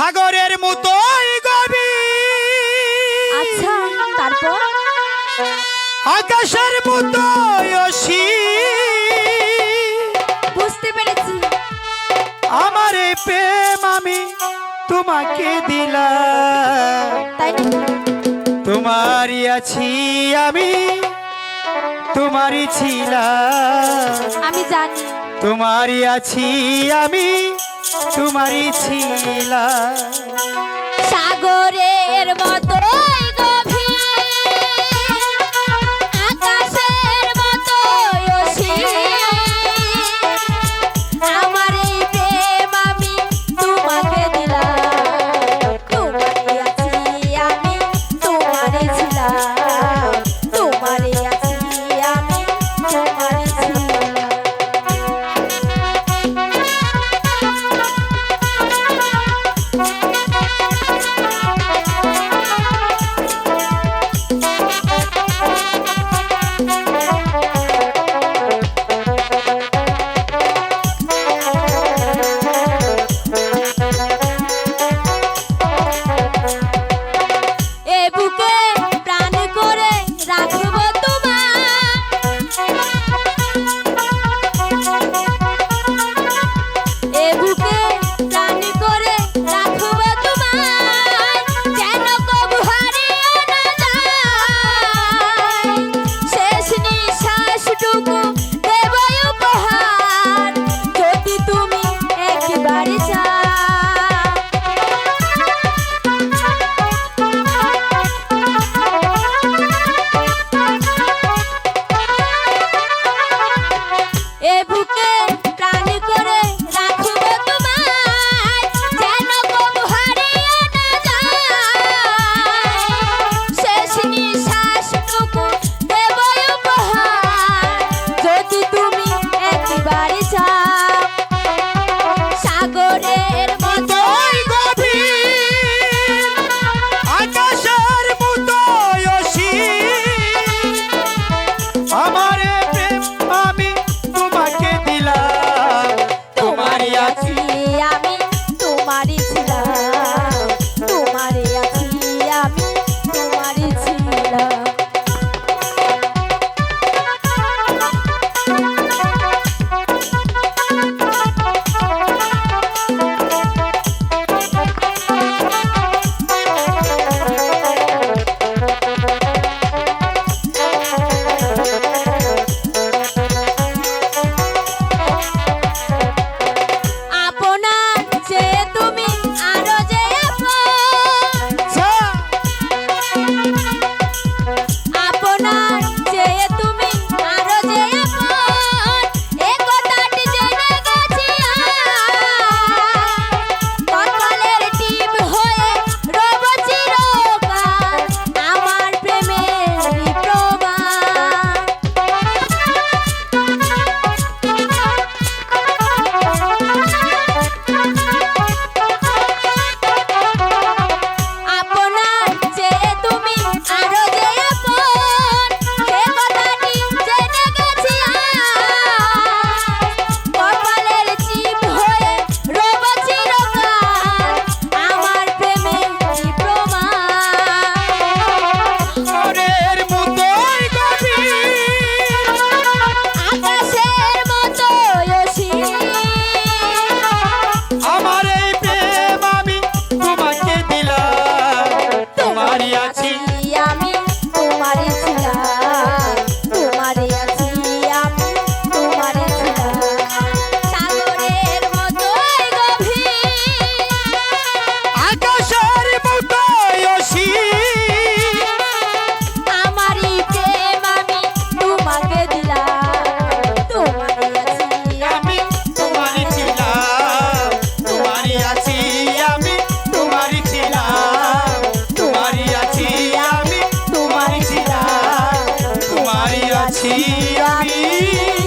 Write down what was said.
সাগরের মতোই আচ্ছা, আকাশের মতো বুঝতে পেরেছি। আমার প্রেম আমি তোমাকে দিলাম। তোমারই আছি আমি তোমারই ছিলাম। আমি জানি। তোমারই আছি আমি তোমারই ছিল। সাগরের মতো I'm out of কোথায় আছি আমি।